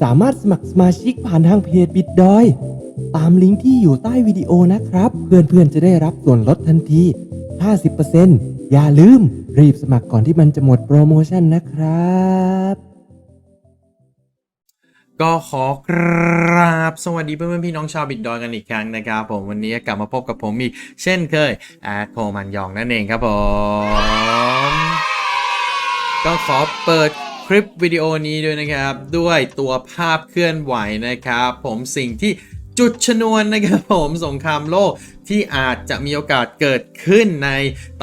สามารถสมัครสมาชิกผ่านทางเพจบิดดอย ตามลิงก์ที่อยู่ใต้วิดีโอนะครับ เพื่อนๆจะได้รับส่วนลดทันที 50%อย่าลืมรีบสมัครก่อนที่มันจะหมดโปรโมชั่นนะครับ ก็ขอกราบสวัสดีเพื่อนๆพี่น้องชาวบิดดอยกันอีกครั้งนะครับผมวันนี้กลับมาพบกับผมอีกเช่นเคยแอดโคมันยองนั่นเองครับผม ก็ขอเปิด คลิปวิดีโอนี้ด้วยนะครับ ด้วยตัวภาพเคลื่อนไหวนะครับ ผมสิ่งที่ จุดชนวนนะครับผมสงครามโลกที่อาจจะมีโอกาสเกิดขึ้นใน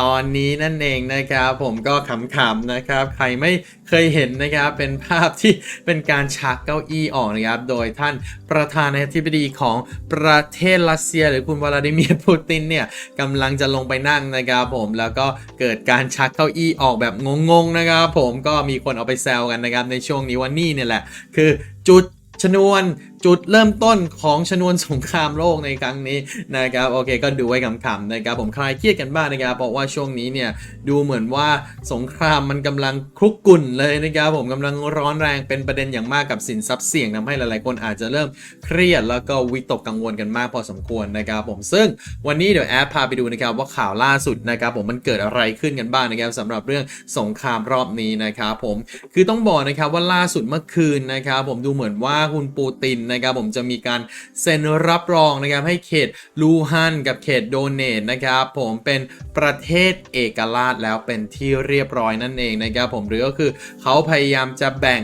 ตอนนี้นั่นเองนะครับ ผมก็ขำๆนะครับ ใครไม่เคยเห็นนะครับเป็นภาพที่เป็นการชักเก้าอี้ออกนะครับ โดยท่านประธานาธิบดีของประเทศรัสเซีย หรือคุณวลาดิเมียร์ปูตินเนี่ยกำลังจะลงไปนั่งนะครับผมแล้วก็เกิดการชักเก้าอี้ออกแบบงงๆนะครับ ผมก็มีคนเอาไปแซวกันนะครับในช่วงนี้ว่านี่เนี่ยแหละ คือจุดชนวน จุดเริ่มต้นของชนวนสงครามโลกในครั้งนี้นะครับโอเคก็ดูไว้ขำๆนะครับผมคลายเครียดกันบ้างนะครับเพราะว่าช่วงนี้เนี่ยดูเหมือนว่าสงครามมันกำลังคลุกกลุ่นเลยนะครับผมกำลังร้อนแรงเป็นประเด็นอย่างมากกับสินทรัพย์เสี่ยงทำให้หลายๆ คนอาจจะเริ่มเครียดแล้วก็วิตกกังวลกันมากพอสมควรนะครับผมซึ่งวันนี้เดี๋ยวแอปพาไปดูนะครับว่าข่าวล่าสุดนะครับผมมันเกิดอะไรขึ้นกันบ้างนะครับสำหรับเรื่องสงครามรอบนี้นะครับผมคือต้องบอกนะครับว่าล่าสุดเมื่อคืนนะครับผมดูเหมือนว่าคุณปูตินนะครับผมจะมีการเซ็นรับรองนะครับให้เขตลูฮันกับเขตโดเนตนะครับผมเป็นประเทศเอกราชแล้วเป็นที่เรียบร้อยนั่นเองนะครับผมหรือก็คือเขาพยายามจะแบ่ง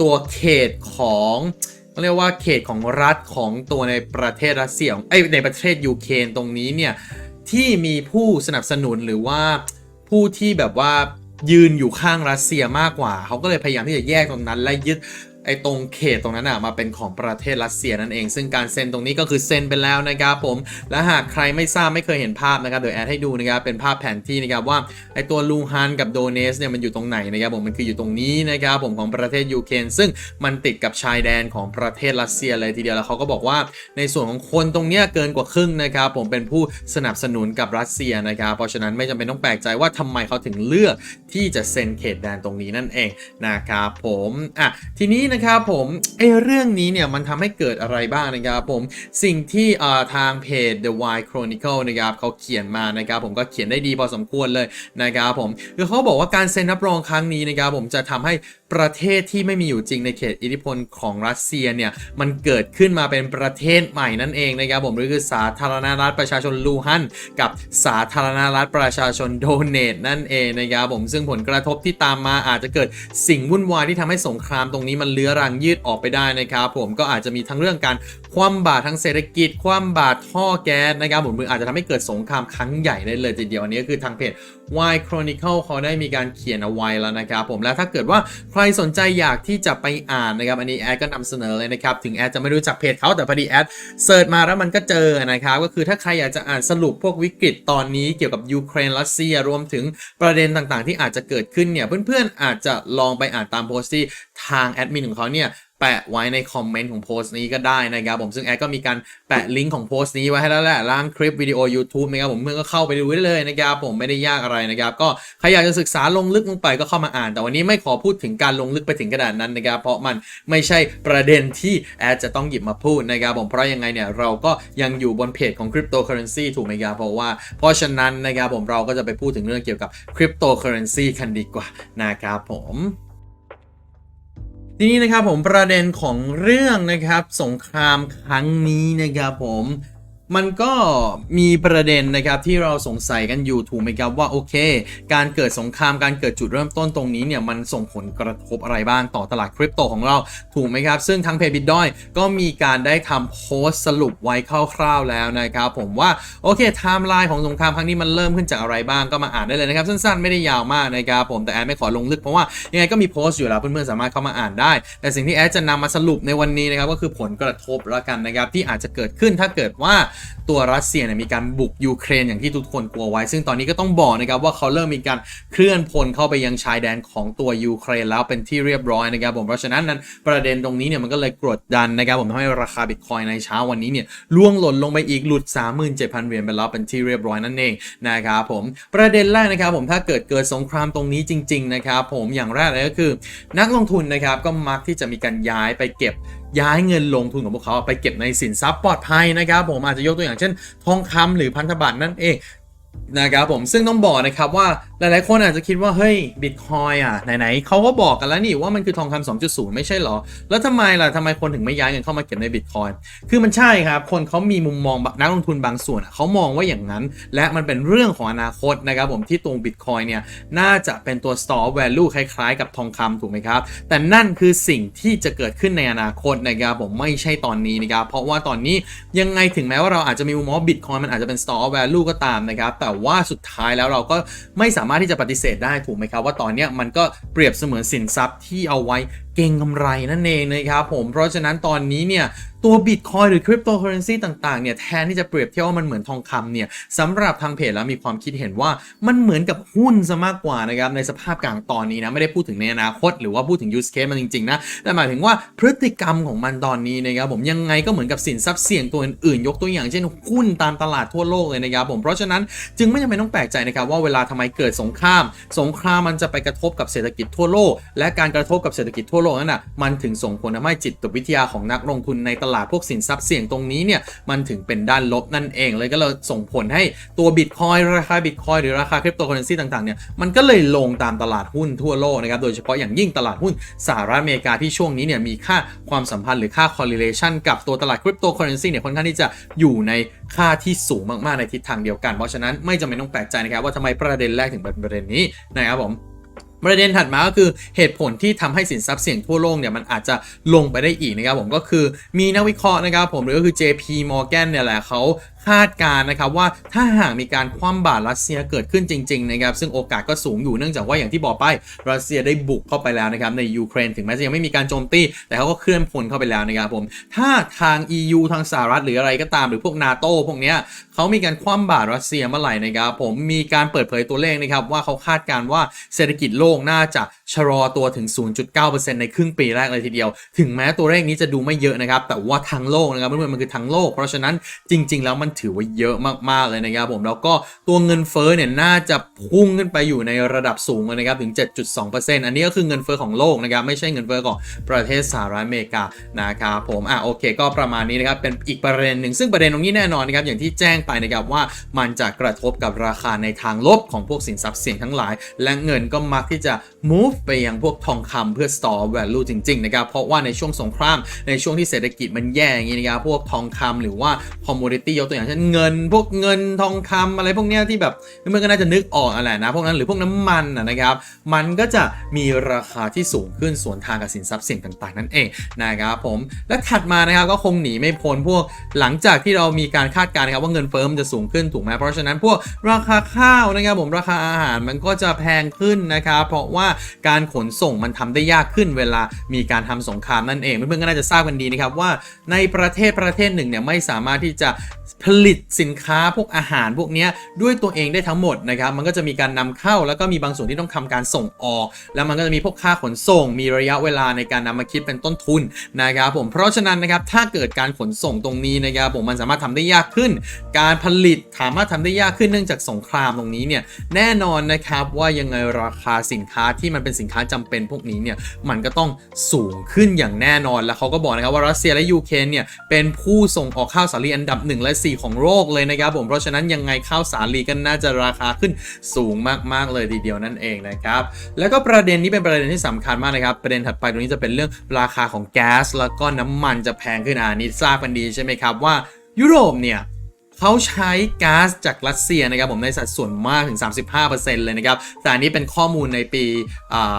ตัวเขตของเรียกว่าเขตของรัฐของตัวในประเทศรัสเซียเอ้ยในประเทศยูเครนตรงนี้เนี่ยที่มีผู้สนับสนุนหรือว่าผู้ที่แบบว่ายืนอยู่ข้างรัสเซียมากกว่า เขาก็เลยพยายามที่จะแยกตรงนั้นและยึด ไอ้ตรงเขตตรงนั้นอะมาเป็นของประเทศรัสเซียนั่นเอง ซึ่งการเซ็นตรงนี้ก็คือเซ็นไปแล้วนะครับผม และหากใครไม่ทราบไม่เคยเห็นภาพนะครับเดี๋ยวแอดให้ดูนะครับเป็นภาพแผนที่นะครับว่าไอ้ตัวลูฮันกับโดเนสเนี่ยมันอยู่ตรงไหนนะครับผมมันคืออยู่ตรงนี้นะครับผมของประเทศยูเครนซึ่งมันติดกับชายแดนของประเทศรัสเซียเลยทีเดียวแล้วเขาก็บอกว่า ในส่วนของคนตรงเนี้ยเกินกว่าครึ่งนะครับผมเป็นผู้สนับสนุนกับรัสเซียนะครับเพราะฉะนั้นไม่จำเป็นต้องแปลกใจว่าทำไมเขาถึงเลือกที่จะเซ็นเขตแดนตรงนี้นั่นเองนะครับผมอะทีนี้นะครับผมไอ้เรื่องนี้เนี่ยมันทำให้เกิดอะไรบ้างนะครับผมสิ่งที่ทางเพจ The Why Chronicle นะครับเขาเขียนมานะครับผมก็เขียนได้ดีพอสมควรเลยนะครับผมคือเขาบอกว่าการเซ็นรับรองครั้งนี้นะครับผมจะทำให้ ประเทศที่ไม่มีอยู่จริงในเขตอิทธิพลของรัสเซียเนี่ยมันเกิดขึ้นมาเป็นประเทศใหม่นั่นเองนะครับผมหรือคือสาธารณรัฐประชาชนลูฮันกับสาธารณรัฐประชาชนโดเนตนั่นเองนะครับผมซึ่งผลกระทบที่ตามมาอาจจะเกิดสิ่งวุ่นวายที่ทำให้สงครามตรงนี้มันเลื้อรังยืดออกไปได้นะครับผมก็อาจจะมีทั้งเรื่องการ คว่ำบาตรทางเศรษฐกิจ คว่ำบาตรท่อแก๊สนะครับผมหรืออาจจะทำให้เกิดสงครามครั้งใหญ่ได้เลยทีเดียวอันนี้ก็คือทางเพจ Why Chronicle เขาได้มีการเขียนเอาไว้แล้วนะครับผมและถ้าเกิดว่าใครสนใจอยากที่จะไปอ่านนะครับอันนี้แอดก็นำเสนอเลยนะครับถึงแอดจะไม่รู้จักเพจเขาแต่พอดีแอดเสิร์ชมาแล้วมันก็เจอนะครับก็คือถ้าใครอยากจะอ่านสรุปพวกวิกฤตตอนนี้เกี่ยวกับยูเครนรัสเซียรวมถึงประเด็นต่างๆ ที่อาจจะเกิดขึ้นเนี่ยเพื่อนๆอาจจะลองไปอ่านตามโพสต์ที่ทางแอดมินของเขาเนี่ย แปะไว้ในคอมเมนต์ของโพสต์นี้ก็ได้นะครับผมซึ่งแอดก็มีการแปะลิงก์ของโพสต์นี้ไว้ให้แล้วแหละล่างคลิปวิดีโอ YouTube นะครับผมเพื่อนก็เข้าไปดูได้เลยนะครับผมไม่ได้ยากอะไรนะครับก็ใครอยากจะศึกษาลงลึกลงไปก็เข้ามาอ่าน แต่วันนี้ไม่ขอพูดถึงการลงลึกไปถึงขนาดนั้นนะครับเพราะมันไม่ใช่ประเด็นที่แอดจะต้องหยิบมาพูดนะครับผมเพราะยังไงเนี่ยเราก็ยังอยู่บนเพจของ Cryptocurrency ถูกไหมครับเพราะว่าเพราะฉะนั้นนะครับผมเราก็จะไปพูดถึงเรื่องเกี่ยวกับ Cryptocurrency กันดีกว่านะครับผม ทีนี้นะครับผมประเด็นของเรื่องนะครับสงครามครั้งนี้นะครับผม มันก็มีประเด็นนะครับที่เราสงสัยกันอยู่ถูกไหมครับว่าโอเค การเกิดสงครามการเกิดจุดเริ่มต้นตรงนี้เนี่ยมันส่งผลกระทบอะไรบ้างต่อตลาดคริปโตของเราถูกไหมครับ ซึ่งทางเพจบิ t ดอยก็มีการได้ทำโพสต์สรุปไว้คร่าวๆแล้วนะครับผมว่าโอเคไทม์ไลน์ของสงครามครั้งนี้มันเริ่มขึ้นจากอะไรบ้างก็มาอ่านได้เลยนะครับ สั้นๆไม่ได้ยาวมากนะครับผมแต่แอดไม่ขอลงลึกเพราะว่ายังไงก็มีโพสต์อยู่แล้วเพื่อนๆสามารถเข้ามาอ่านได้ แต่สิ่งที่แอดจะนำมาสรุปในวันนี้นะครับก็คือผลกระทบแล้วกันนะครับที่อาจจะเกิดขึ้นถ้าเกิดว่าตัวรัสเซียเนี่ยมีการบุกยูเครนอย่างที่ทุกคนกลัวไว้ ซึ่งตอนนี้ก็ต้องบอกนะครับว่าเขาเริ่มมีการเคลื่อนพลเข้าไปยังชายแดนของตัวยูเครนแล้วเป็นที่เรียบร้อยนะครับผมเพราะฉะนั้นนั้นประเด็นตรงนี้เนี่ยมันก็เลยกดดันนะครับผมทำให้ราคาบิตคอยในเช้าวันนี้เนี่ยล่วงหล่นลงไปอีกหลุด 37,000 เหรียญไปแล้วเป็นที่เรียบร้อยนั่นเองนะครับผมประเด็นแรกนะครับผมถ้าเกิดเกิดสงครามตรงนี้จริง ๆ นะครับผมอย่างแรกเลยก็คือ นักลงทุนนะครับก็มักที่จะมีการย้ายไปเก็บ ย้ายเงินลงทุนของพวกเขาไปเก็บในสินทรัพย์ปลอดภัยนะครับผมอาจจะยกตัวอย่างเช่น ทองคำหรือพันธบัตรนั่นเองนะครับผมซึ่งต้องบอกนะครับว่า หลายๆ คนอาจจะคิดว่าเฮ้ยบิตคอยอะไหนๆเขาก็บอกกันแล้วนี่ว่ามันคือทองคำ2.0 ไม่ใช่เหรอ แล้วทำไมล่ะทำไมคนถึงไม่ย้ายเงินเข้ามาเก็บในบิตคอยคือมันใช่ครับ คนเขามีมุมมองนักลงทุนบางส่วนเขามองว่าอย่างนั้น และมันเป็นเรื่องของอนาคตนะครับผมที่ตรงบิตคอยเนี่ยน่าจะเป็นตัว store value คล้ายๆ กับทองคำถูกไหมครับ แต่นั่นคือสิ่งที่จะเกิดขึ้นในอนาคตนะครับผมไม่ใช่ตอนนี้นะครับเพราะว่าตอนนี้ยังไงถึงแม้ว่าเราอาจจะมีมุมมองบิตคอยมันอาจจะเป็น store value ก็ตามนะครับแต่ว่าสุดท้ายแล้วเราก็ไม่สามารถที่จะปฏิเสธได้ถูกไหมครับว่าตอนนี้มันก็เปรียบเสมือนสินทรัพย์ที่เอาไว้เก่งกำไรนั่นเองนะครับผมเพราะฉะนั้นตอนนี้เนี่ย ตัวบิตคอยหรือคริปโตเคอเรนซีต่างๆเนี่ยแทนที่จะเปรียบเทียบว่ามันเหมือนทองคำเนี่ยสำหรับทางเพจแล้วมีความคิดเห็นว่ามันเหมือนกับหุ้นซะมากกว่านะครับในสภาพกลางตอนนี้นะไม่ได้พูดถึงในอนาคต หรือว่าพูดถึงยูสเคสมันจริงๆนะแต่หมายถึงว่าพฤติกรรมของมันตอนนี้นะครับผมยังไงก็เหมือนกับสินทรัพย์เสี่ยงตัวอื่นๆ ยกตัวอย่างเช่นหุ้นตามตลาดทั่วโลกเลยนะครับผมเพราะฉะนั้นจึงไม่จำเป็นต้องแปลกใจนะครับว่าเวลาทำไมเกิดสงคราม สงครามมันจะไปกระทบกับเศรษฐกิจทั่วโลก และการกระทบกับเศรษฐกิจทั่วโลกนั้นน่ะมันถึงส่งผลทำให้จิตวิทยาของนักลงทุนในตลาดพวกสินทรัพย์เสี่ยงตรงนี้เนี่ยมันถึงเป็นด้านลบนั่นเองเลยก็เลยส่งผลให้ตัวบิตคอยราคาบิตคอยหรือราคาคริปโตเคอเรนซีต่างๆเนี่ยมันก็เลยลงตามตลาดหุ้นทั่วโลกนะครับโดยเฉพาะอย่างยิ่งตลาดหุ้นสหรัฐอเมริกาที่ช่วงนี้เนี่ยมีค่าความสัมพันธ์หรือค่า correlation กับตัวตลาดคริปโตเคอเรนซีเนี่ยค่อนข้างที่จะอยู่ในค่าที่สูงมากๆในทิศทางเดียวกัน เพราะฉะนั้นไม่จำเป็นต้องแปลกใจนะครับว่าทำไมประเด็นแรกถึงเป็นประเด็นนี้นะครับผม ประเด็นถัดมาก็คือเหตุผลที่ทำให้สินทรัพย์เสี่ยงทั่วโลกเนี่ยมันอาจจะลงไปได้อีกนะครับผมก็คือมีนักวิเคราะห์นะครับผมหรือก็คือ JP Morgan เนี่ยแหละเขาคาดการณ์นะครับว่าถ้าหากมีการคว่ำบาตรรัสเซียเกิดขึ้นจริงๆนะครับซึ่งโอกาสก็สูงอยู่เนื่องจากว่าอย่างที่บอกไปรัสเซียได้บุกเข้าไปแล้วนะครับในยูเครนถึงแม้จะยังไม่มีการโจมตี แต่เขาก็เคลื่อนพลเข้าไปแล้วนะครับผมถ้าทาง EU ทางสหรัฐหรืออะไรก็ตามหรือพวกนาโต้พวกเนี้ยเขามีการคว่ำบาตรรัสเซียเมื่อไหร่นะครับผมมีการเปิดเผยตัวเลขนะครับว่าเขาคาดการณ์ว่าเศรษฐกิจโลกน่าจะชะลอตัวถึง 0.9%ในครึ่งปีแรกเลยทีเดียว ถึงแม้ตัวเลขนี้จะดูไม่เยอะนะครับแต่ว่าทั้งโลกนะครับเพื่อนๆมันคือทั้งโลก เพราะฉะนั้นจริง ๆ แล้วมันถือว่าเยอะมากๆเลยนะครับผมแล้วก็ตัวเงินเฟ้อเนี่ยน่าจะพุ่งขึ้นไปอยู่ในระดับสูงเลยนะครับถึง 7.2%อันนี้ก็คือเงินเฟ้อของโลกนะครับไม่ใช่เงินเฟ้อของประเทศสหรัฐอเมริกานะครับผมอะโอเค ก็ประมาณนี้นะครับเป็นอีกประเด็นหนึ่งซึ่งประเด็นตรงนี้แน่นอนนะครับอย่างที่แจ้งไปนะครับว่ามันจะกระทบกับราคาในทางลบของพวกสินทรัพย์เสี่ยงทั้งหลาย และเงินก็มักที่จะ move ไปยังพวกทองคำเพื่อ store value จริงๆนะครับเพราะว่าในช่วงสงครามในช่วงที่เศรษฐกิจมันแย่อย่างนี้นะครับพวกทองคำหรือว่า commodity ยกตัวอย่างเช่นเงินพวกเงินทองคำอะไรพวกเนี้ยที่แบบเพื่อนก็น่าจะนึกออกอะไรนะพวกนั้นหรือพวกน้ำมันนะครับ มันก็จะมีราคาที่สูงขึ้นส่วนทางกับสินทรัพย์เสี่ยงต่างๆ นั่นเองนะครับผมและถัดมานะครับก็คงหนีไม่พ้นพวกหลังจากที่เรามีการคาดการณ์นะครับว่าเงินเฟ้อมันจะสูงขึ้นถูกไหมเพราะฉะนั้นพวกราคาข้าวนะครับผมราคาอาหารมันก็จะแพงขึ้นนะครับเพราะว่าการขนส่งมันทำได้ยากขึ้นเวลามีการทำสงครามนั่นเองเพื่อนๆก็น่าจะทราบกันดีนะครับว่าในประเทศประเทศหนึ่งเนี่ยไม่สามารถที่จะผลิตสินค้าพวกอาหารพวกนี้ด้วยตัวเองได้ทั้งหมดนะครับมันก็จะมีการนำเข้าแล้วก็มีบางส่วนที่ต้องทำการส่งออก แล้วมันก็จะมีพวกค่าขนส่ง มีระยะเวลาในการนำมาคิดเป็นต้นทุนนะครับผมเพราะฉะนั้นนะครับถ้าเกิดการขนส่งตรงนี้นะครับผมมันสามารถทำได้ยากขึ้น การผลิตสามารถทำได้ยากขึ้นเนื่องจากสงครามตรงนี้เนี่ยแน่นอนนะครับว่ายังไงราคาสินค้าที่มันเป็นสินค้าจำเป็นพวกนี้เนี่ยมันก็ต้องสูงขึ้นอย่างแน่นอนแล้วเขาก็บอกนะครับว่ารัสเซียและยูเครนเนี่ยเป็นผู้ส่งออกข้าวสาลีอันดับ1และ4ของโลกเลยนะครับผมเพราะฉะนั้นยังไงข้าวสาลีก็น่าจะราคาขึ้นสูงมากๆเลยทีเดียวนั่นเองนะครับแล้วก็ประเด็นนี้เป็นประเด็นที่สำคัญมากนะครับประเด็นถัดไปตรงนี้จะเป็นเรื่องราคาของแก๊สแล้วก็น้ำมันจะแพงขึ้นอ่านี่ทราบกันดีใช่ไหมครับว่ายุโรปเนี่ยเขาใช้ก๊าซจากรัสเซียนะครับผมในสัดส่วนมากถึง 35%เลยนะครับแต่อันนี้เป็นข้อมูลในปีอ่า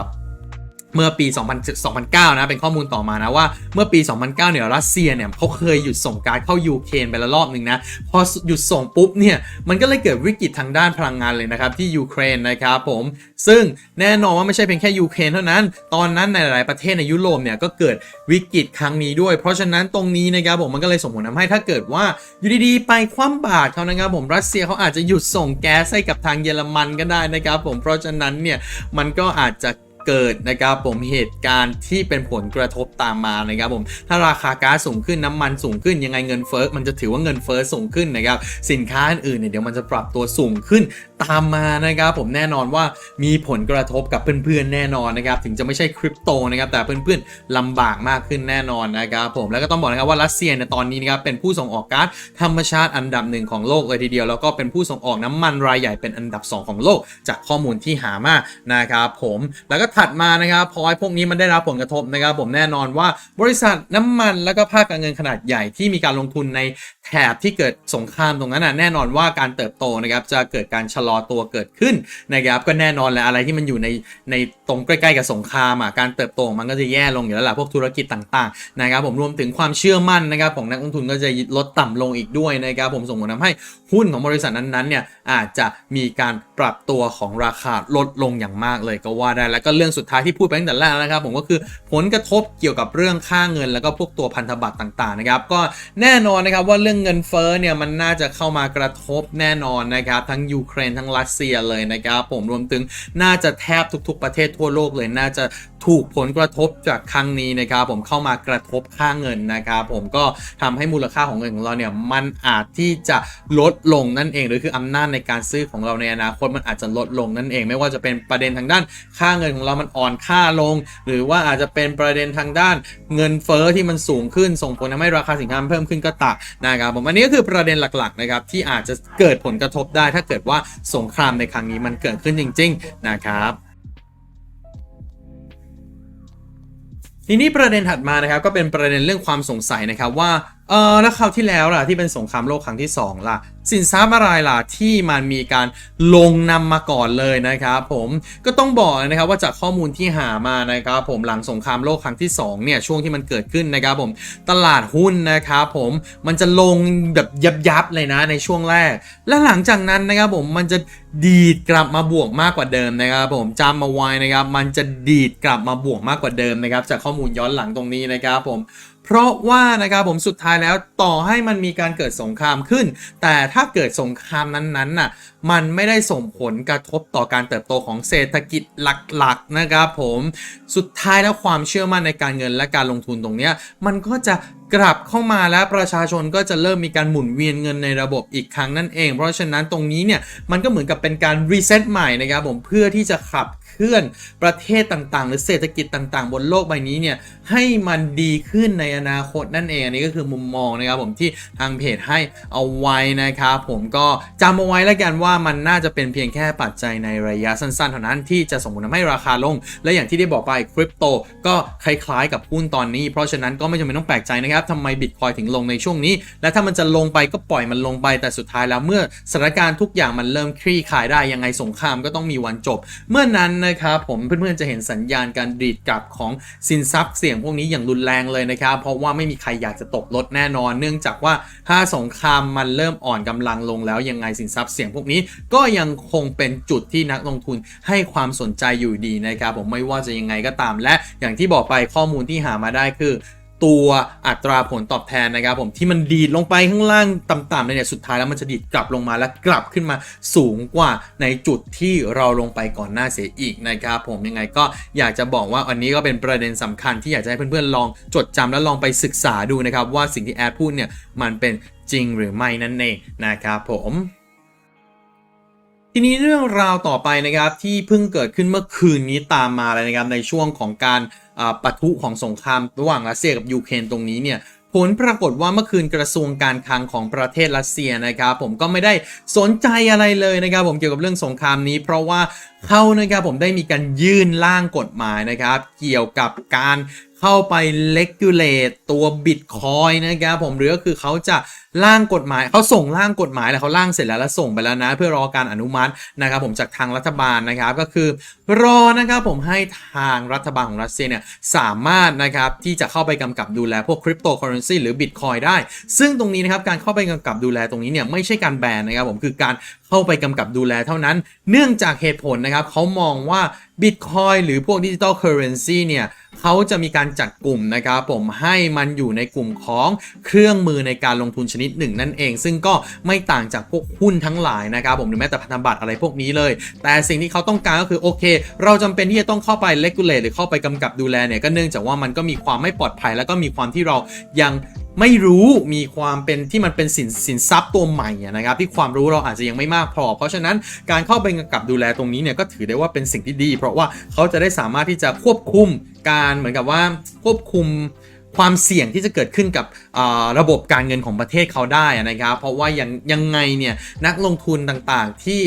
เมื่อปี 2000 2009 นะ เป็นข้อมูลต่อมานะว่าเมื่อปี 2009 เนี่ยรัสเซียเนี่ยเขาเคยหยุดส่งก๊าซเข้ายูเครนไปแล้วรอบหนึ่งนะ พอหยุดส่งปุ๊บเนี่ย มันก็เลยเกิดวิกฤตทางด้านพลังงานเลยนะครับ ที่ยูเครนนะครับผม ซึ่งแน่นอนว่าไม่ใช่เพียงแค่ยูเครนเท่านั้น ตอนนั้นในหลายประเทศในยุโรปเนี่ยก็เกิดวิกฤตครั้งนี้ด้วย เพราะฉะนั้นตรงนี้นะครับผมมันก็เลยส่งผลทำให้ถ้าเกิดว่าอยู่ดีๆไปคว่ำบาตรเขานะครับผมรัสเซียเขาอาจจะหยุดส่งแก๊สให้กับทางเยอรมันก็ได้นะครับผมเพราะฉะนั้นเนี่ยมันก็อาจจะ เกิดนะครับผมเหตุการณ์ที่เป็นผลกระทบตามมานะครับผมถ้าราคาก๊าซสูงขึ้นน้ำมันสูงขึ้นยังไงเงินเฟ้อมันจะถือว่าเงินเฟ้อสูงขึ้นนะครับสินค้าอื่นเนี่ยเดี๋ยวมันจะปรับตัวสูงขึ้นตามมานะครับผมแน่นอนว่ามีผลกระทบกับเพื่อนๆแน่นอนนะครับถึงจะไม่ใช่คริปโตนะครับแต่เพื่อนๆลำบากมากขึ้นแน่นอนนะครับผมแล้วก็ต้องบอกนะครับว่ารัสเซียในตอนนี้นะครับเป็นผู้ส่งออกก๊าซธรรมชาติอันดับหนึ่งของโลกเลยทีเดียว แล้วก็เป็นผู้ส่งออกน้ำมันรายใหญ่เป็นอันดับสองของโลก จากข้อมูลที่หามานะครับผมแล้วก็ถัดมานะครับพอไอ้พวกนี้มันได้รับผลกระทบนะครับผมแน่นอนว่าบริษัทน้ำมันแล้วก็ภาคการเงินขนาดใหญ่ที่มีการลงทุนในแถบที่เกิดสงครามตรงนั้นน่ะแน่นอนว่าการเติบโตนะครับจะเกิดการชะลอตัวเกิดขึ้นนะครับก็แน่นอนแหละอะไรที่มันอยู่ในในตรงใกล้ๆกับสงครามอะการเติบโตมันก็จะแย่ลงอยู่แล้วล่ะพวกธุรกิจต่างๆนะครับผมรวมถึงความเชื่อมั่นนะครับของนักลงทุนก็จะลดต่ำลงอีกด้วยนะครับผมส่งผลทำให้หุ้นของบริษัทนั้นๆเนี่ยอาจจะมีการปรับตัวของราคาลดลงอย่างมากเลยก็ว่าได้แล้วก็เรื่องสุดท้ายที่พูดไปตั้งแต่แรกแล้วนะครับผมก็คือผลกระทบเกี่ยวกับเรื่องค่าเงิน แล้วก็พวกตัวพันธบัตรต่างๆนะครับก็แน่นอนนะครับว่าเรื่องเงินเฟ้อเนี่ยมันน่าจะเข้ามากระทบแน่นอนนะครับ ทั้งยูเครนทั้งรัสเซียเลยนะครับ ผมรวมถึงน่าจะแทบทุก ๆ ประเทศทั่วโลกเลยน่าจะ ถูกผลกระทบจากครั้งนี้นะครับผมเข้ามากระทบค่าเงินนะครับผมก็ทำให้มูลค่าของเงินของเราเนี่ยมันอาจที่จะลดลงนั่นเองหรือคืออำนาจในการซื้อของเราในอนาคตมันอาจจะลดลงนั่นเอง ไม่ว่าจะเป็นประเด็นทางด้านค่าเงินของเรามันอ่อนค่าลง หรือว่าอาจจะเป็นประเด็นทางด้านเงินเฟ้อที่มันสูงขึ้นส่งผลทำให้ราคาสินค้าเพิ่มขึ้นก็ตามนะครับผมอันนี้ก็คือประเด็นหลักๆนะครับที่อาจจะเกิดผลกระทบได้ ถ้าเกิดว่าสงครามในครั้งนี้มันเกิดขึ้นจริง ๆ นะครับ ทีนี้ประเด็นถัดมานะครับก็เป็นประเด็นเรื่องความสงสัยนะครับว่า เออแล้วคราวที่แล้วล่ะที่เป็นสงครามโลกครั้งที่ 2 ล่ะ สินทรัพย์อะไรล่ะที่มันมีการลงนำมาก่อนเลยนะครับผมก็ต้องบอกนะครับว่าจากข้อมูลที่หามานะครับผมหลังสงครามโลกครั้งที่2เนี่ยช่วงที่มันเกิดขึ้นนะครับผมตลาดหุ้นนะครับผมมันจะลงแบบยับยับเลยนะในช่วงแรก และหลังจากนั้นนะครับผมมันจะดีดกลับมาบวกมากกว่าเดิมนะครับผมจำมาไว้นะครับมันจะดีดกลับมาบวกมากกว่าเดิมนะครับจากข้อมูลย้อนหลังตรงนี้นะครับผม เพราะว่านะครับผมสุดท้ายแล้วต่อให้มันมีการเกิดสงครามขึ้น แต่ถ้าเกิดสงครามนั้นๆน่ะมันไม่ได้ส่งผลกระทบต่อการเติบโตของเศรษฐกิจหลักๆนะครับผมสุดท้ายแล้วความเชื่อมั่นในการเงินและการลงทุนตรงนี้มันก็จะกลับเข้ามาแล้วประชาชนก็จะเริ่มมีการหมุนเวียนเงินในระบบอีกครั้งนั่นเอง เพราะฉะนั้นตรงนี้เนี่ยมันก็เหมือนกับเป็นการรีเซ็ตใหม่นะครับผมเพื่อที่จะขับ คลื่อนประเทศต่างๆ หรือเศรษฐกิจต่างๆ บนโลกใบนี้เนี่ยให้มันดีขึ้นในอนาคตนั่นเองอันนี้ก็คือมุมมองนะครับผมที่ทางเพจให้เอาไว้นะครับผมก็จำเอาไว้แล้วกันว่ามันน่าจะเป็นเพียงแค่ปัจจัยในระยะสั้นๆ เท่านั้นที่จะส่งผลทำให้ราคาลง และอย่างที่ได้บอกไปคริปโตก็คล้ายๆ กับหุ้นตอนนี้ เพราะฉะนั้นก็ไม่จำเป็นต้องแปลกใจนะครับทำไมบิตคอยถึงลงในช่วงนี้ และถ้ามันจะลงไปก็ปล่อยมันลงไปแต่สุดท้ายแล้วเมื่อสถานการณ์ทุกอย่างมันเริ่มคลี่คลายได้ยังไงสงครามก็ต้องมีวันจบ เมื่อนั้นนะครับผมเพื่อนๆจะเห็นสัญญาณการดีดกลับของสินทรัพย์เสี่ยงพวกนี้อย่างรุนแรงเลยนะครับ เพราะว่าไม่มีใครอยากจะตกลดแน่นอน เนื่องจากว่าถ้าสงครามมันเริ่มอ่อนกำลังลงแล้วยังไงสินทรัพย์เสี่ยงพวกนี้ก็ยังคงเป็นจุดที่นักลงทุนให้ความสนใจอยู่ดีนะครับผมไม่ว่าจะยังไงก็ตาม และอย่างที่บอกไปข้อมูลที่หามาได้คือ ตัวอัตราผลตอบแทนนะครับผมที่มันดีดลงไปข้างล่างต่ำๆเลยเนี่ยสุดท้ายแล้วมันจะดีดกลับลงมาแล้วกลับขึ้นมาสูงกว่าในจุดที่เราลงไปก่อนหน้าเสียอีกนะครับผมยังไงก็อยากจะบอกว่าอันนี้ก็เป็นประเด็นสำคัญที่อยากจะให้เพื่อนๆลองจดจำและลองไปศึกษาดูนะครับว่าสิ่งที่แอดพูดเนี่ยมันเป็นจริงหรือไม่นั่นเองนะครับผม ทีนี้เรื่องราวต่อไปนะครับที่เพิ่งเกิดขึ้นเมื่อคืนนี้ตามมาเลยนะครับในช่วงของการปะทุของสงครามระหว่างรัสเซียกับยูเครนตรงนี้เนี่ยผลปรากฏว่าเมื่อคืนกระทรวงการคลังของประเทศรัสเซียนะครับผมก็ไม่ได้สนใจอะไรเลยนะครับผมเกี่ยวกับเรื่องสงครามนี้ เพราะว่าเขานะครับผมได้มีการยื่นร่างกฎหมายนะครับ เกี่ยวกับการเข้าไปเลกูเลตตัวบิตคอยนะครับผมหรือก็คือเขาจะ ร่างกฎหมายเขาส่งร่างกฎหมายแล้วเขาร่างเสร็จแล้วแล้วส่งไปแล้วนะ เพื่อรอการอนุมัตินะครับผมจากทางรัฐบาลนะครับก็คือ รอนะครับผมให้ทางรัฐบาลของรัสเซียเนี่ยสามารถนะครับที่จะเข้าไปกำกับดูแลพวกคริปโตเคอเรนซีหรือบิตคอยได้ ซึ่งตรงนี้นะครับการเข้าไปกำกับดูแลตรงนี้เนี่ยไม่ใช่การแบนนะครับผมคือการเข้าไปกำกับดูแลเท่านั้น เนื่องจากเหตุผลนะครับเขามองว่าบิตคอยหรือพวกดิจิ t a ลเคอเรนซีเนี่ย เขาจะมีการจัดกลุ่มนะครับผมให้มันอยู่ในกลุ่มของเครื่องมือในการลงทุนชนิดหนึ่งนั่นเอง ซึ่งก็ไม่ต่างจากพวกหุ้นทั้งหลายนะครับผมหรือแม้แต่พันธบัตรอะไรพวกนี้เลย แต่สิ่งที่เขาต้องการก็คือโอเค เราจำเป็นที่จะต้องเข้าไปเลกูเลตหรือเข้าไปกำกับดูแลเนี่ยก็เนื่องจากว่ามันก็มีความไม่ปลอดภัย แล้วก็มีความที่เรายังไม่รู้มีความเป็นที่มันเป็นสินสินทรัพย์ตัวใหม่นะครับที่ความรู้เราอาจจะยังไม่มากพอ เพราะฉะนั้นการเข้าไปกำกับดูแลตรงนี้เนี่ยก็ถือได้ว่าเป็นสิ่งที่ดี เพราะว่าเขาจะได้สามารถที่จะควบคุมการเหมือนกับว่าควบคุมความเสี่ยงที่จะเกิดขึ้นกับระบบการเงินของประเทศเขาได้นะครับ เพราะว่ายังยังไงเนี่ยนักลงทุนต่างๆที่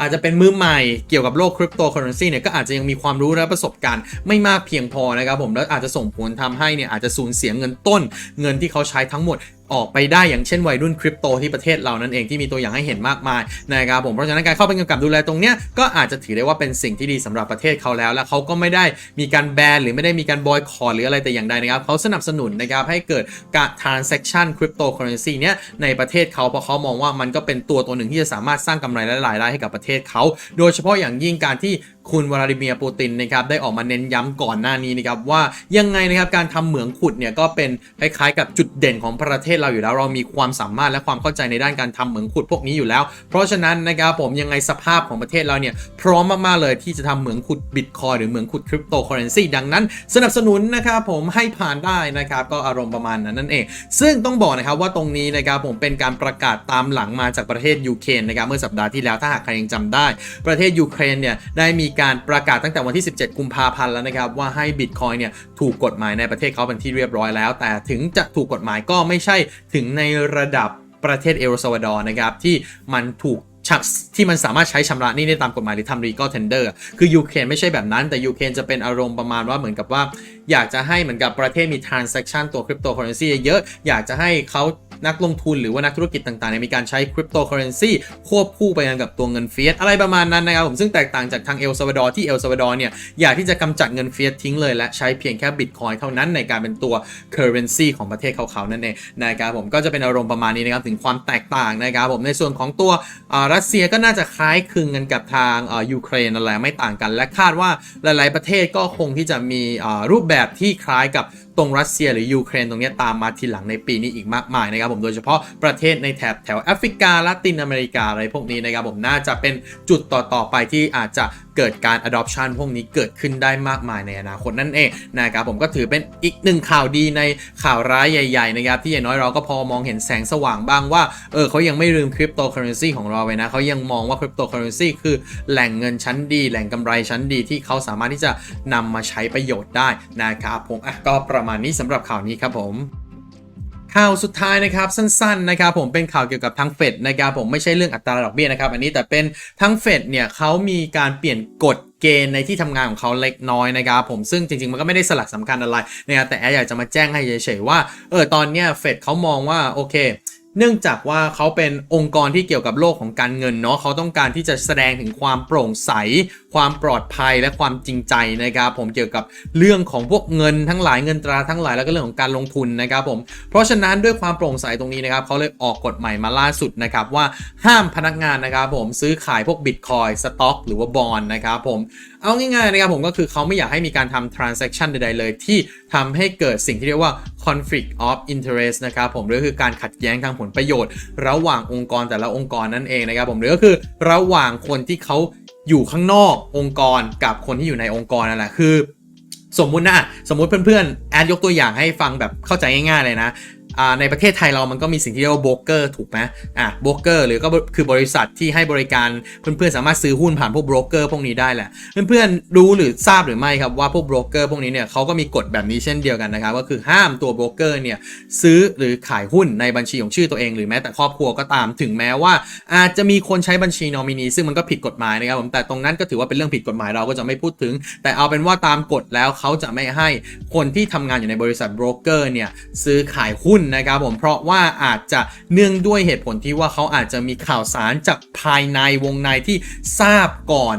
อาจจะเป็นมือใหม่เกี่ยวกับโลกคริปโตเคอเรนซีเนี่ยก็อาจจะยังมีความรู้และประสบการณ์ไม่มากเพียงพอนะครับผมแล้วอาจจะส่งผลทำให้เนี่ยอาจจะสูญเสียเงินต้นเงินที่เขาใช้ทั้งหมด ออกไปได้อย่างเช่นวัยรุ่นคริปโตที่ประเทศเรานั่นเองที่มีตัวอย่างให้เห็นมากมายนะครับผมเพราะฉะนั้นการเข้าไปกำกับดูแลตรงเนี้ยก็อาจจะถือได้ว่าเป็นสิ่งที่ดีสำหรับประเทศเขาแล้ว และเขาก็ไม่ได้มีการแบนหรือไม่ได้มีการบอยคอรหรืออะไรแต่อย่างใดนะครับเขาสนับสนุนนะครับให้เกิดการ transaction cryptocurrency เนี้ยในประเทศเขาเพราะเขามองว่ามันก็เป็นตัวตัวหนึ่งที่จะสามารถสร้างกำไรและรายได้ให้กับประเทศเขา โดยเฉพาะอย่างยิ่งการที่ คุณวลาดิเมียร์ปูตินนะครับได้ออกมาเน้นย้ำก่อนหน้านี้นะครับว่ายังไงนะครับการทำเหมืองขุดเนี่ยก็เป็นคล้ายๆ กับจุดเด่นของประเทศเราอยู่แล้ว เรามีความสามารถและความเข้าใจในด้านการทำเหมืองขุดพวกนี้อยู่แล้ว เพราะฉะนั้นนะครับผมยังไงสภาพของประเทศเราเนี่ยพร้อมมากๆเลยที่จะทำเหมืองขุดบิตคอยหรือเหมืองขุดคริปโตเคอเรนซีดังนั้น สนับสนุนนะครับผมให้ผ่านได้นะครับก็อารมณ์ประมาณนั้นนั่นเอง ซึ่งต้องบอกนะครับว่าตรงนี้นะครับผมเป็นการประกาศตามหลังมาจากประเทศยูเครนนะครับเมื่อสัปดาห์ที่แล้วถ้าหากใครยังจำได้ ประเทศยูเครนเนี่ยได้มีการประกาศตั้งแต่วันที่ 17 กุมภาพันธ์แล้วนะครับว่าให้บิตคอยเนี่ยถูกกฎหมายในประเทศเขาเป็นที่เรียบร้อยแล้ว แต่ถึงจะถูกกฎหมายก็ไม่ใช่ถึงในระดับประเทศเอลซาวาดอร์นะครับที่มันถูกที่มันสามารถใช้ชำระหนี้ได้ตามกฎหมายหรือทำ legal tender อะคือยูเครนไม่ใช่แบบนั้น แต่ยูเครนจะเป็นอารมณ์ประมาณว่าเหมือนกับว่า อยากจะให้เหมือนกับประเทศมี transaction ตัว cryptocurrency เยอะ อยากจะให้เขา นักลงทุนหรือว่านักธุรกิจต่างๆเนี่ยมีการใช้ cryptocurrency ควบคู่ไปกันกับตัวเงินเฟียสอะไรประมาณนั้นนะครับผมซึ่งแตกต่างจากทางเอลซาวาดอร์ที่เอลซาวาดอร์เนี่ยอยากที่จะกำจัดเงินเฟียสทิ้งเลยและใช้เพียงแค่บิตคอยเท่านั้นในการเป็นตัว currency ของประเทศเขาๆนั่นเองนะครับผมก็จะเป็นอารมณ์ประมาณนี้นะครับถึงความแตกต่างนะครับผมในส่วนของตัวรัสเซียก็น่าจะคล้ายคลึงกันกับทางยูเครนนั่นแหละไม่ต่างกัน และคาดว่าหลาย ๆ ประเทศก็คงที่จะมีรูปแบบที่คล้ายกับ ตรงรัสเซียหรือยูเครนตรงนี้ตามมาทีหลังในปีนี้อีกมากมายนะครับผมโดยเฉพาะประเทศในแถบแถวแอฟริกาละตินอเมริกาอะไรพวกนี้นะครับผมน่าจะเป็นจุดต่อๆไปที่อาจจะเกิดการ adoption พวกนี้เกิดขึ้นได้มากมายในอนาคตนั่นเองนะครับผมก็ถือเป็นอีกหนึ่งข่าวดีในข่าวร้ายใหญ่ ๆ นะครับที่อย่างน้อยเราก็พอมองเห็นแสงสว่างบ้างว่าเออเขายังไม่ลืมคริปโตเคอเรนซีของเราไว้นะเขายังมองว่าคริปโตเคอเรนซีคือแหล่งเงินชั้นดี แหล่งกำไรชั้นดีที่เขาสามารถที่จะนำมาใช้ประโยชน์ได้นะครับผมอะก็ประมาณนี้สำหรับข่าวนี้ครับผมข่าวสุดท้ายนะครับสั้นๆนะครับผมเป็นข่าวเกี่ยวกับทางเฟดนะครับผมไม่ใช่เรื่องอัตราดอกเบี้ยนะครับอันนี้แต่เป็นทางเฟดเนี่ยเขามีการเปลี่ยนกฎเกณฑ์ในที่ทำงานของเขาเล็กน้อยนะครับผมซึ่งจริงๆ มันก็ไม่ได้สลักสำคัญอะไรนะครับแต่แอรอยากจะมาแจ้งให้เฉยๆว่าเออตอนเนี้ยเฟดเขามองว่าโอเค เนื่องจากว่าเขาเป็นองค์กรที่เกี่ยวกับโลกของการเงินเนาะเขาต้องการที่จะแสดงถึงความโปร่งใส ความปลอดภัยและความจริงใจนะครับผมเกี่ยวกับเรื่องของพวกเงินทั้งหลายเงินตราทั้งหลายแล้วก็เรื่องของการลงทุนนะครับผมเพราะฉะนั้นด้วยความโปร่งใสตรงนี้นะครับเขาเลยออกกฎใหม่มาล่าสุดนะครับว่าห้ามพนักงานนะครับผมซื้อขายพวกบิตคอยสต็อกหรือว่าบอลนะครับผมเอาง่ายๆนะครับผมก็คือเขาไม่อยากให้มีการทำ transaction ใดๆเลย ที่ทำให้เกิดสิ่งที่เรียกว่า conflict of interest นะครับผมหรือคือการขัดแย้งทางผลประโยชน์ ระหว่างองค์กรแต่ละองค์กรนั่นเองนะครับผมหรือก็คือระหว่างคนที่เขาอยู่ข้างนอกองค์กรกับคนที่อยู่ในองค์กรนั่นแหละคือสมมุตินะสมมุติเพื่อนๆ แอดยกตัวอย่างให้ฟังแบบเข้าใจง่ายๆเลยนะ ในประเทศไทยเรามันก็มีสิ่งที่เรียกว่าโบรกเกอร์ถูกไหมอะโบรกเกอร์หรือก็คือบริษัทที่ให้บริการเพื่อนๆสามารถซื้อหุ้นผ่านพวกโบรกเกอร์พวกนี้ได้แหละเพื่อนๆรู้หรือทราบหรือไม่ครับว่าพวกโบรกเกอร์พวกนี้เนี่ยเขาก็มีกฎแบบนี้เช่นเดียวกันนะครับก็คือห้ามตัวโบรกเกอร์เนี่ยซื้อหรือขายหุ้นในบัญชีของชื่อตัวเอง หรือแม้แต่ครอบครัวก็ตามถึงแม้ว่า อาจจะมีคนใช้บัญชีนอมินีซึ่งมันก็ผิดกฎหมายนะครับผมแต่ตรงนั้นก็ถือว่าเป็นเรื่องผิดกฎหมายเราก็จะไม่พูดถึง แต่เอาเป็นว่าตามกฎแล้วเขาจะไม่ให้คนที่ทำงานอยู่ในบริษัทโบรกเกอร์เนี่ยซื้อขายหุ้นนะครับผมเพราะว่าอาจจะเนื่องด้วยเหตุผลที่ว่าเขาอาจจะมีข่าวสารจากภายในวงในที่ทราบก่อน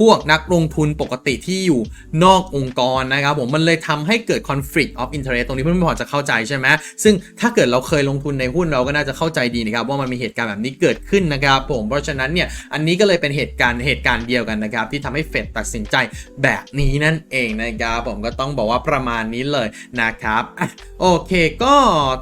พวกนักลงทุนปกติที่อยู่นอกองค์กรนะครับผมมันเลยทำให้เกิด conflict of interest ตรงนี้เพื่อนๆพอจะเข้าใจใช่ไหมซึ่งถ้าเกิดเราเคยลงทุนในหุ้นเราก็น่าจะเข้าใจดีนะครับว่ามันมีเหตุการณ์แบบนี้เกิดขึ้นนะครับผมเพราะฉะนั้นเนี่ยอันนี้ก็เลยเป็นเหตุการณ์เหตุการณ์เดียวกันนะครับที่ทำให้เฟดตัดสินใจแบบนี้นั่นเองนะครับผมก็ต้องบอกว่าประมาณนี้เลยนะครับอโอเคก็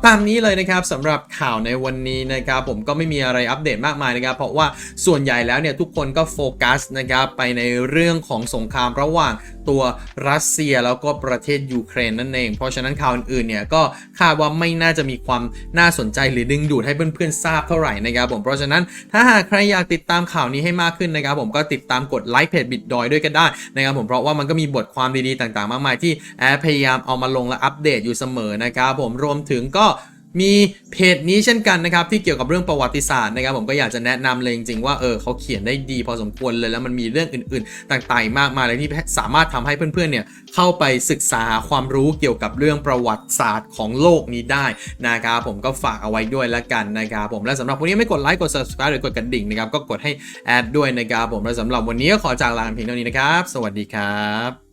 ตามนี้เลยนะครับสำหรับข่าวในวันนี้นะครับผมก็ไม่มีอะไรอัปเดตมากมายนะครับเพราะว่าส่วนใหญ่แล้วเนี่ยทุกคนก็โฟกัสนะครับไปในเรื่องของสงครามระหว่างตัวรัสเซียแล้วก็ประเทศยูเครนนั่นเอง เพราะฉะนั้นข่าวอื่นๆเนี่ยก็คาดว่าไม่น่าจะมีความน่าสนใจหรือดึงดูดให้เพื่อนๆทราบเท่าไหร่นะครับผมเพราะฉะนั้นถ้าหากใครอยากติดตามข่าวนี้ให้มากขึ้นนะครับผมก็ติดตามกดไลค์เพจบิดดอยด้วยก็ได้นะครับผมเพราะว่ามันก็มีบทความดีๆต่างๆ มากมายที่แอพยายามเอามาลงและอัปเดตอยู่เสมอนะครับผมรวมถึงก็ มีเพจนี้เช่นกันนะครับที่เกี่ยวกับเรื่องประวัติศาสตร์นะครับผมก็อยากจะแนะนำเลยจริงๆว่าเออเขาเขียนได้ดีพอสมควรเลยแล้วมันมีเรื่องอื่นๆ ต่างๆ มากมายเลยที่สามารถทำให้เพื่อนๆเนี่ยเข้าไปศึกษาความรู้เกี่ยวกับเรื่องประวัติศาสตร์ของโลกนี้ได้นะครับผมก็ฝากเอาไว้ด้วยละกันนะครับผมและสำหรับวันนี้ไม่กดไลค์กด subscribe หรือกดกระดิ่งนะครับก็กดให้แอดด้วยนะครับผมและสำหรับวันนี้ก็ขอจากลากันเพียงเท่านี้นะครับ สวัสดีครับ